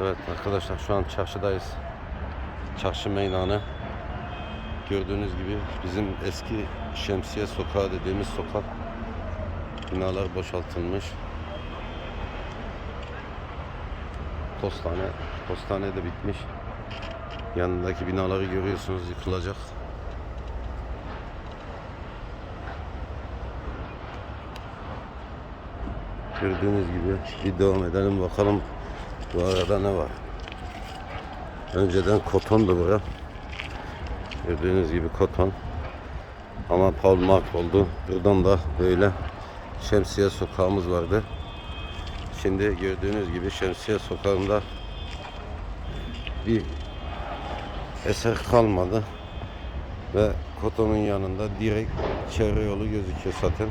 Evet arkadaşlar şu an çarşıdayız. Çarşı meydanı. Gördüğünüz gibi bizim eski şemsiye sokağı dediğimiz sokak. Binalar boşaltılmış. Postane, postane de bitmiş. Yanındaki binaları görüyorsunuz yıkılacak. Gördüğünüz gibi bir devam edelim bakalım bu arada ne var. Önceden kotondu bura. Gördüğünüz gibi koton. Ama Paul Mark oldu. Buradan da böyle şemsiye sokağımız vardı. Şimdi gördüğünüz gibi şemsiye sokağında bir eser kalmadı. Ve kotonun yanında direkt çevre yolu gözüküyor zaten.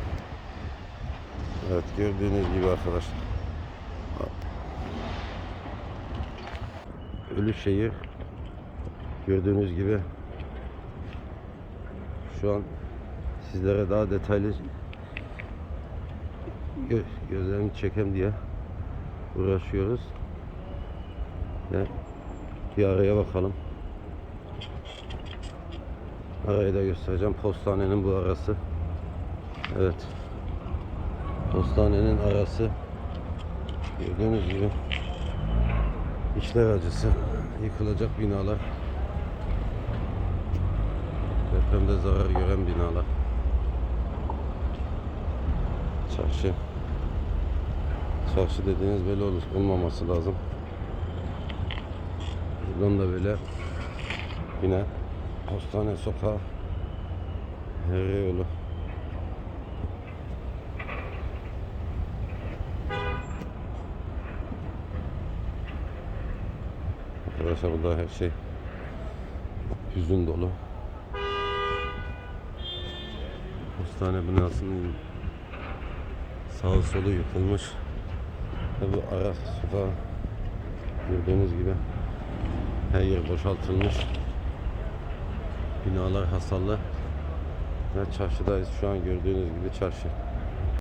Evet gördüğünüz gibi arkadaşlar. Ölüşehir gördüğünüz gibi şu an sizlere daha detaylı gö gözlerimi çekem diye uğraşıyoruz. Ve bir araya bakalım. Arayı da göstereceğim. Postanenin bu arası. Evet. Postanenin arası gördüğünüz gibi işler acısı yıkılacak binalar. Depremde zarar gören binalar. Çarşı. Çarşı dediğiniz böyle olur olmaması lazım. Buradan da böyle yine postane sokağı her yolu Arkadaşlar burada her şey hüzün dolu. Hastane binasının sağı solu yıkılmış. Ve bu ara sokağı gördüğünüz gibi her yer boşaltılmış. Binalar hasarlı. Ve çarşıdayız. Şu an gördüğünüz gibi çarşı.